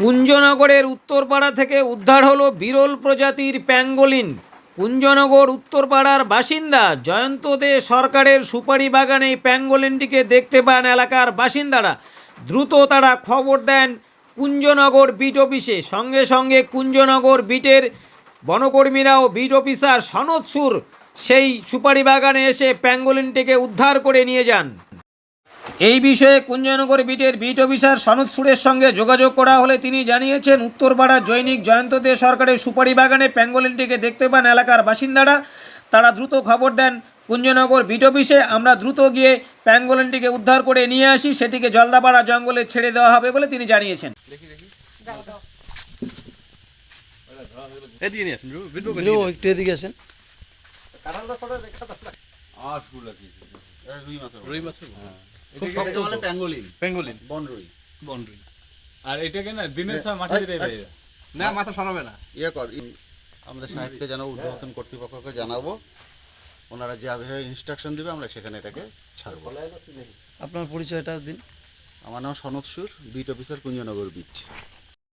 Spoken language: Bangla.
কুঞ্জনগরের উত্তরপাড়া থেকে উদ্ধার হলো বিরল প্রজাতির প্যাঙ্গোলিন। কুঞ্জনগর উত্তরপাড়ার বাসিন্দা জয়ন্ত দে সরকারের সুপারি বাগানে প্যাঙ্গোলিনটিকে দেখতে পান এলাকার বাসিন্দারা। দ্রুত তারা খবর দেন কুঞ্জনগর বিট অফিসে। সঙ্গে সঙ্গে কুঞ্জনগর বিটের বনকর্মীরা ও বিট অফিসার সনদ সুর সেই সুপারি বাগানে এসে প্যাঙ্গোলিনটিকে উদ্ধার করে নিয়ে যান। এই বিষয়ে কুঞ্জনগর বিটের বিট অফিসার সনদ সুরের সঙ্গে যোগাযোগ করা হলে তিনি জানিয়েছেন উত্তরপাড়ার জৈনিক জয়ন্ত দে সরকারের সুপারি বাগানে প্যাঙ্গোলিনটিকে দেখতে পান এলাকার বাসিন্দারা। তারা দ্রুত খবর দেন কুঞ্জনগর বিট অফিসে আমরা দ্রুত গিয়ে প্যাঙ্গোলিনটিকে উদ্ধার করে নিয়ে আসি সেটিকে জলদাপাড়া জঙ্গলে ছেড়ে দেওয়া হবে বলে তিনি জানিয়েছেন। একটু এদিকে আসেন। রুই মাছ রুই মাছ এটাকে বলে প্যাঙ্গোলিন। বেঙ্গলিন বন বনরুই। আর এটাকে না দিনের সময় মাঠে দিতে না মাথা সরাবে না। ইয়ে কর ই- আমাদের সাহেবকে জানাব উদ্বোধন কর্তৃপক্ষকে জানাব। ওনারা যেভাবে ইনস্ট্রাকশন দিবে আমরা সেখানে এটাকে ছাড়বো। আপনার পরিচয়টা দিন। আমার নাম Sanat Sur beat officer Kunjanagar beat.